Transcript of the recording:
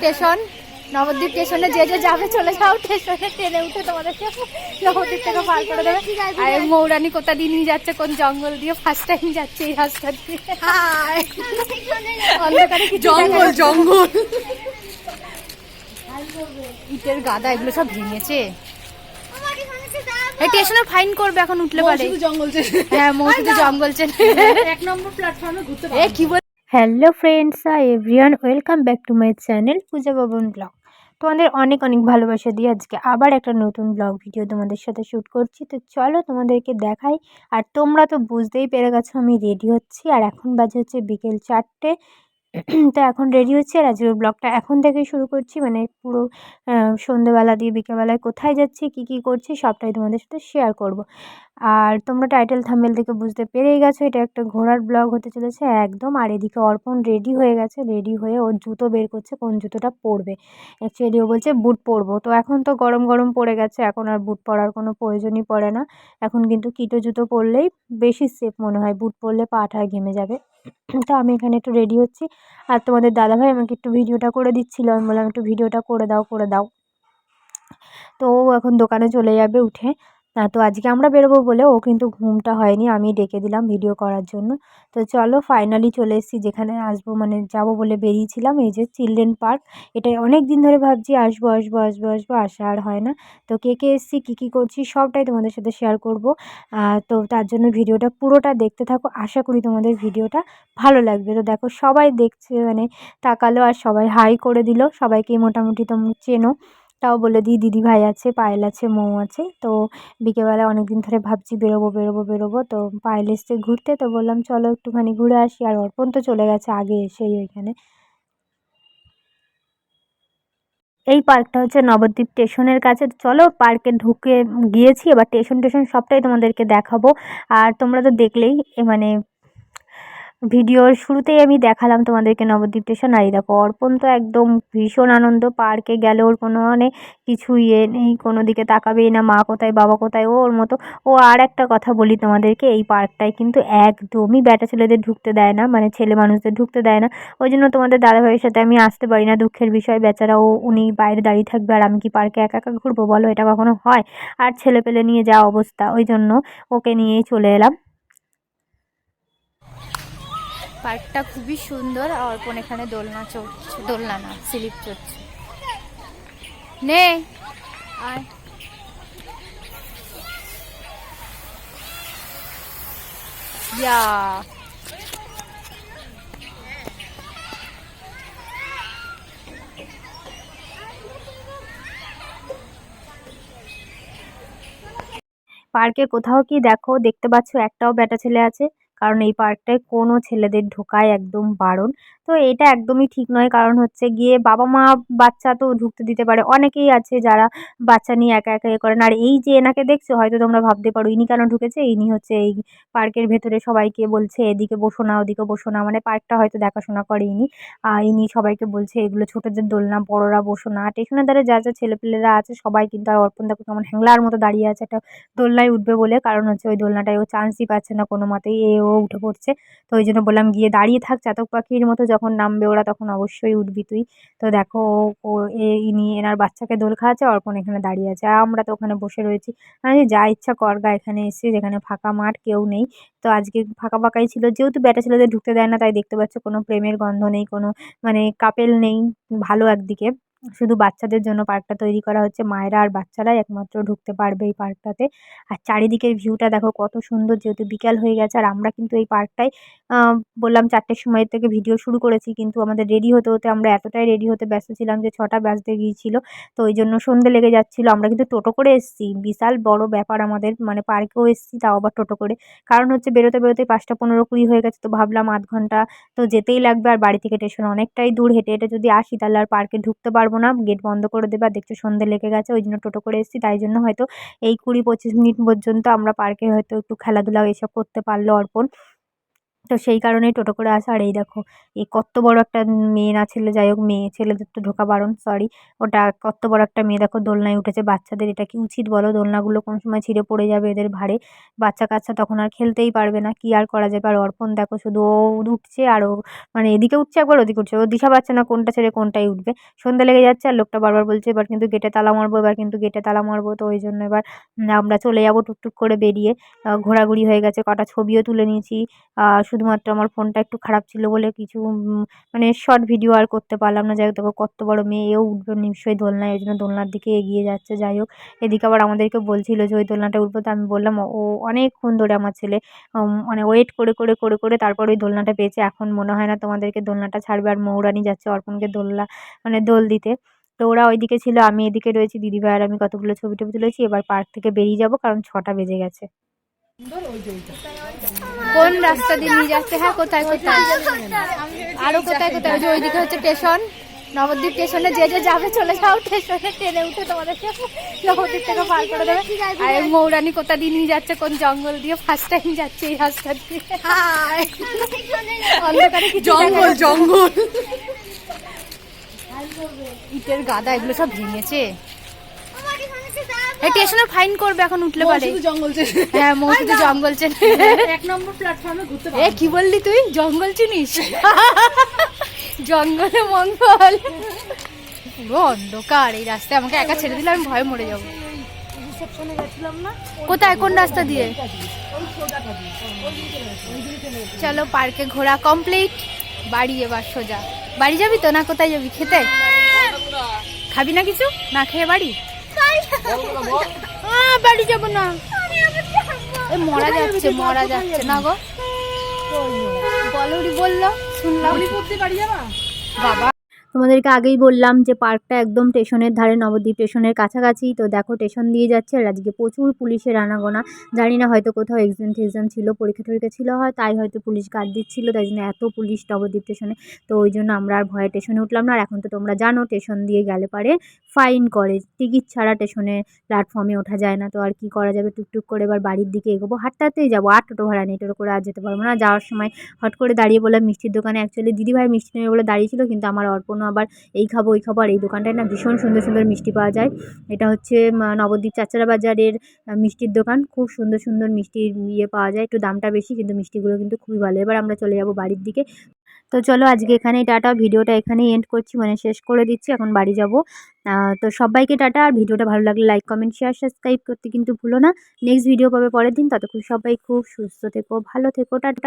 Station Nabadwip স্টেশনে যে যে যাবে চলে যাও স্টেশনে ট্রেনে উঠে তোমাদেরকে নবদ্বীপ থেকে পার করে দেবে। আর মৌরানি কোথা দিয়ে নিয়ে যাচ্ছে কোন জঙ্গল দিয়ে? ফার্স্ট টাইম যাচ্ছে এই রাস্তা দিয়ে। অন্ধকারে না। জঙ্গল। ইটের গাদা এগুলো সব ভেঙেছে। এই স্টেশনে ফাইন করবে এখন উঠলে পারে। জঙ্গল হ্যাঁ মৌসুমী জঙ্গল চেন। এক নম্বর প্ল্যাটফর্মে ঘুরতে এ কি hello friends, hi everyone, welcome back to my channel Puja Bhavan blog. তোমাদের অনেক অনেক ভালোবাসা দিয়ে আজকে আবার একটা নতুন ব্লগ ভিডিও তোমাদের সাথে শ্যুট করছি। তো চলো তোমাদেরকে দেখাই। আর তোমরা তো বুঝতেই পেরে গেছো আমি রেডি হচ্ছি। আর এখন বাজে হচ্ছে বিকেল চারটে। তো এখন রেডি হচ্ছে আর আজকের ব্লগটা এখন থেকেই শুরু করছি। মানে পুরো আহ, সন্ধেবেলা দিয়ে বিকেলবেলায় কোথায় যাচ্ছি কী কী করছি সবটাই তোমাদের সাথে শেয়ার করব। আর তোমরা টাইটেল থাম্বেল থেকে বুঝতে পেরেই গেছো এটা একটা ঘোড়ার ব্লগ হতে চলেছে একদম। আর এদিকে অর্পণ রেডি হয়ে গেছে রেডি হয়ে ওর জুতো বের করছে কোন জুতোটা পরবে। অ্যাকচুয়ালি ও বলছে বুট পরবো। তো এখন তো গরম গরম পড়ে গেছে এখন আর বুট পরার কোনো প্রয়োজনই পড়ে না। এখন কিন্তু কিটো জুতো পরলেই বেশি সেফ মনে হয় বুট পরলে পাটায় ঘেমে যাবে। তো আমি এখানে একটু রেডি হচ্ছি। আর তোমাদের দাদাভাই আমাকে একটু ভিডিওটা করে দিচ্ছিল। আমি বললাম, একটু ভিডিওটা করে দাও করে দাও। তো ও এখন দোকানে চলে যাবে উঠে। আহ, তো আজকে আমরা বেরোবো বলে। ও কিন্তু ঘুমটা হয়নি আমি ডেকে দিলাম ভিডিও করার জন্য। তো চলো ফাইনালি চলে এসেছি যেখানে আসব মানে যাব বলে বেরিয়েছিলাম। এই যে চিলড্রেন পার্ক এটা অনেক দিন ধরে ভাবছি আসব আসব আসব আসব আসা আর হয় না। তো কে কে এসেছি কী কী করছি সবটাই তোমাদের সাথে শেয়ার করব। তো তার জন্য ভিডিওটা পুরোটা দেখতে থাকো। আশা করি তোমাদের ভিডিওটা ভালো লাগবে। তো দেখো সবাই দেখছে মানে তাকালো আর সবাই হাই করে দিল। সবাইকে মোটামুটি তোমরা চেনো। তাও বলে দিই, দিদি ভাই আছে, পায়েল আছে, মৌ আছে। তো বিকেলবেলা অনেক দিন ধরে ভাবছি বেরোবো বেরোবো বেরোবো। তো পায়েল এসছে ঘুরতে, তো বললাম, চলো একটুখানি ঘুরে আসি। আর অর্পণ তো চলে গেছে আগে এসেই ওইখানে। এই পার্কটা হচ্ছে নবদ্বীপ স্টেশনের কাছে। চলো পার্কে ঢুকে গিয়েছি। এবার স্টেশন টেশন সবটাই তোমাদেরকে দেখাবো। আর তোমরা তো দেখলেই মানে ভিডিওর শুরুতেই আমি দেখালাম তোমাদেরকে নবদ্বীপ স্টেশন। আর দেখো, অর্পণ তো একদম ভীষণ আনন্দ। পার্কে গেলে ওর কোনো মানে কিছু ইয়ে নেই, কোনো দিকে তাকাবেই না, মা কোথায়, বাবা কোথায়, ও ওর মতো। ও আর একটা কথা বলি তোমাদেরকে, এই পার্কটায় কিন্তু একদমই ব্যাটা ছেলেদের ঢুকতে দেয় না মানে ছেলে মানুষদের ঢুকতে দেয় না। ওই জন্য তোমাদের দাদাভাইয়ের সাথে আমি আসতে পারি না, দুঃখের বিষয়। বেচারা, ও, উনি বাইরে দাঁড়িয়ে থাকবে আর আমি কি পার্কে একা একা ঘুরবো বলো? এটা কখনো হয়? আর ছেলে পেলে নিয়ে যা অবস্থা, ওই জন্য ওকে নিয়েই চলে এলাম। পার্কটা খুবই সুন্দর আর অর্পণ এখানে দোলনা চড়ছে দোলনা না, স্লিপ চড়ছে। নে, আয়। ইয়া। পার্কে কোথাও কি দেখো? দেখতে পাচ্ছ একটাও বেটা ছেলে আছে। কারণ এই পার্কটায় কোনো ছেলেদের ঢোকায় একদম বারণ। তো এটা একদমই ঠিক নয়, কারণ হচ্ছে গিয়ে বাবা মা বাচ্চা তো ঢুকতে দিতে পারে। অনেকেই আছে যারা বাচ্চা নিয়ে একা একা এ করেন। আর এই যে এনাকে দেখছ, হয়তো তোমরা ভাবতে পারো, ইনি কেন ঢুকেছে? ইনি হচ্ছে এই পার্কের ভেতরে সবাইকে বলছে, এদিকে বসো না, ওদিকে বসো না। মানে পার্কটা হয়তো দেখাশোনা করে ইনি আর ইনি সবাইকে বলছে, এগুলো ছোটোদের দোলনা, বড়রা বসো না। স্টেশনের ধারে যা যা ছেলেপেলেরা আছে, সবাই কিন্তু আর অর্পণ দেখো কেমন হ্যাংলার মতো দাঁড়িয়ে আছে। একটা দোলনায় উঠবে বলে, কারণ হচ্ছে ওই দোলনাটায় ও চান্সই পাচ্ছে না কোনো মতেই। এ ও উঠে পড়ছে। তো ওই জন্য বললাম, গিয়ে দাঁড়িয়ে থাক চাতক পাখির মতো, যখন নামবে ওরা তখন অবশ্যই উঠবি তুই। তো দেখো, ও- ইনি, এনার বাচ্চাকে দোল খাওয়াচ্ছে, অর্পণ এখানে দাঁড়িয়ে আছে। আর আমরা তো ওখানে বসে রয়েছি। আমি যা ইচ্ছা কর, গা এখানে এসে যেখানে ফাঁকা মাঠ কেউ নেই। তো আজকে ফাঁকা ফাঁকাই ছিল। যেহেতু ব্যাটা ছেলেদের ঢুকতে দেয় না, তাই দেখতে পাচ্ছ কোনো প্রেমের গন্ধ নেই, কোনো মানে কাপেল নেই, ভালো একদিকে। শুধু বাচ্চাদের জন্য পার্কটা তৈরি করা হচ্ছে। মায়েরা আর বাচ্চারাই একমাত্র ঢুকতে পারবে এই পার্কটাতে। আর চারিদিকের ভিউটা দেখো, কত সুন্দর যেহেতু বিকাল হয়ে গেছে। আর আমরা কিন্তু এই পার্কটায় বললাম চারটের সময় থেকে ভিডিও শুরু করেছি, কিন্তু আমাদের রেডি হতে হতে আমরা এতটাই রেডি হতে ব্যস্ত ছিলাম যে ছটা বাজতে গিয়েছিল। তো ওই জন্য সন্ধে লেগে যাচ্ছিল। আমরা কিন্তু টোটো করে এসেছি। বিশাল বড় ব্যাপার আমাদের মানে পার্কেও এসেছি তাও আবার টোটো করে। কারণ হচ্ছে বেরোতে বেরোতে পাঁচটা পনেরো কুড়ি হয়ে গেছে। তো ভাবলাম আধ ঘণ্টা তো যেতেই লাগবে। আর বাড়ি থেকে স্টেশন অনেকটাই দূর। হেঁটে হেঁটে যদি আসি তাহলে আর পার্কে ঢুকতে পারব না। গেট বন্ধ করে দেবে আর দেখছ সন্ধে লেগে গেছে, ওই জন্য টোটো করে এসেছি। তাই জন্য হয়তো এই কুড়ি পঁচিশ মিনিট পর্যন্ত আমরা পার্কে হয়তো একটু খেলাধুলা এসব করতে পারল অর্পণ। তো সেই কারণেই টোটো করে আসা। আর এই দেখো এই কত বড় একটা মেয়ে না ছেলে যাই হোক মেয়ে ছেলেদের তো ঢোকা বারণ সরি ওটা কত বড় একটা মেয়ে দেখো দোলনায় উঠেছে বাচ্চাদের এটা কি উচিত বলো? দোলনাগুলো কোন সময় ছিঁড়ে পড়ে যাবে এদের ভারে বাচ্চা কাচ্চা তখন আর খেলতেই পারবে না কি আর করা যাবে আর অর্পণ দেখো শুধু ও উঠছে আর ও মানে এদিকে উঠছে একবার ওদিকে উঠছে। ও দিশা পাচ্ছে না কোনটা ছেড়ে কোনটাই উঠবে। সন্ধ্যা লেগে যাচ্ছে আর লোকটা বারবার বলছে এবার কিন্তু গেটে তালা মারবো এবার কিন্তু গেটে তালা মারবো। তো ওই জন্য এবার আমরা চলে যাব টুকটুক করে বেরিয়ে। ঘোরাঘুরি হয়ে গেছে কটা ছবিও তুলে নিয়েছি। আহ, শুধুমাত্র আমার ফোনটা একটু খারাপ ছিল বলে কিছু মানে শর্ট ভিডিও আর করতে পারলাম না। যাই হোক, দেখো কত বড় মেয়ে, এও উঠবে নিশ্চয়ই দোলনায় ওই জন্য দোলনার দিকে এগিয়ে যাচ্ছে। যাই হোক, এদিকে আবার আমাদেরকে বলছিল যে, ওই দোলনাটা উঠবো। তো আমি বললাম, ও অনেকক্ষণ ধরে আমার ছেলে মানে ওয়েট করে করে করে করে তারপর ওই দোলনাটা পেয়েছে। এখন মনে হয় না তোমাদেরকে দোলনাটা ছাড়বে আর মৌরানি যাচ্ছে অর্পণকে দোলনা মানে দোল দিতে। তো ওরা ওইদিকে ছিল, আমি এদিকে রয়েছি দিদিভাই আর আমি কতগুলো ছবি টবি তুলেছি। এবার পার্ক থেকে বেরিয়ে যাব, কারণ ছটা বেজে গেছে। কোন রাস্তা দিয়ে নিয়ে যাচ্ছে? হ্যাঁ কোথায় কোথায়? আরও কোথায় কোথায়? ওই যে ওইদিকে হচ্ছে স্টেশন। নবদ্বীপ স্টেশনে যে যে যাবে চলে যাও স্টেশনে ট্রেনে উঠে তোমাদেরকে নবদ্বীপ থেকে পার করে দেবে। আর এই মৌরানি কোথা দিয়ে নিয়ে যাচ্ছে? কোন জঙ্গল দিয়ে? ফার্স্ট টাইম যাচ্ছে এই রাস্তা দিয়ে। অন্ধকারে জঙ্গল জঙ্গল। ইটের গাদা এগুলো সব ভেঙেছে। স্টেশনে ফাইন করবে এখন উঠলে পারে। জঙ্গল হ্যাঁ মৌসুমী জঙ্গল চেনে। এক নম্বর প্ল্যাটফর্মে ঘুরতে এ কি বললি তুই? জঙ্গল চিনিস? জঙ্গলে মঙ্গল। অন্ধকার এই রাস্তায়। আমাকে একা ছেড়ে দিলে আমি ভয়ে মরে যাব। কোথায়? কোন রাস্তা দিয়ে? চলো পার্কে ঘোরা কমপ্লিট বাড়ি এবার সোজা। বাড়ি যাবি তো? না কোথায় যাবি? খেতে? খাবি না কিছু? না খেয়ে বাড়ি? বাড়ি যাব না। মরা যাচ্ছে মরা যাচ্ছে। না গো। বলরি বলল শুনলাম। বাড়ি যাবা? বাবা। তোমাদেরকে আগেই বললাম যে পার্কটা একদম স্টেশনের ধারে, নবদ্বীপ স্টেশনের কাছাকাছি। তো দেখো, স্টেশন দিয়ে যাচ্ছে আর আজকে প্রচুর পুলিশের আনাগোনা। জানি না হয়তো কোথাও এক্সাম টেক্সাম ছিল পরীক্ষা টরীক্ষা ছিল, হয় তাই হয়তো পুলিশ গার্ড দিচ্ছিল, তাই জন্য এত পুলিশ নবদ্বীপ স্টেশনে। তো ওই জন্য আমরা আর ভয়ে স্টেশনে উঠলাম না। আর এখন তো তোমরা জানো, স্টেশন দিয়ে গেলে পারে ফাইন করে। টিকিট ছাড়া স্টেশনে প্ল্যাটফর্মে ওঠা যায় না। তো আর কি করা যাবে? টুকটুক করে এবার বাড়ির দিকে এগোবো। হাঁটতে হাঁটতেই যাব। আর টোটো ভাড়া নেই, টোটো করে আর যেতে পারব না। যাওয়ার সময় হট করে দাঁড়িয়ে বললাম, মিষ্টির দোকানে। অ্যাকচুয়ালি দিদিভাই মিষ্টি নেবে বলে দাঁড়িয়েছিল কিন্তু আমার অর্পণও আবার এই খাব, ওই খাব, আর এই দোকানটায় না ভীষণ সুন্দর সুন্দর মিষ্টি পাওয়া যায়। এটা হচ্ছে নবদ্বীপ চাচারা বাজারের মিষ্টির দোকান। খুব সুন্দর সুন্দর মিষ্টির ইয়ে পাওয়া যায়, একটু দামটা বেশি, কিন্তু মিষ্টিগুলো কিন্তু খুবই ভালো। এবার আমরা চলে যাব বাড়ির দিকে। তো চলো আজকে এখানেই টাটা, ভিডিওটা এখানেই এন্ড করছি মানে শেষ করে দিচ্ছি, এখন বাড়ি যাব। তো সবাইকে টাটা, আর ভিডিওটা ভালো লাগলে লাইক কমেন্ট শেয়ার সাবস্ক্রাইব করতে কিন্তু ভুলো না। নেক্সট ভিডিও পাবে পরের দিন, ততক্ষণ সবাই খুব সুস্থ থেকো, ভালো থেকো, টাটা।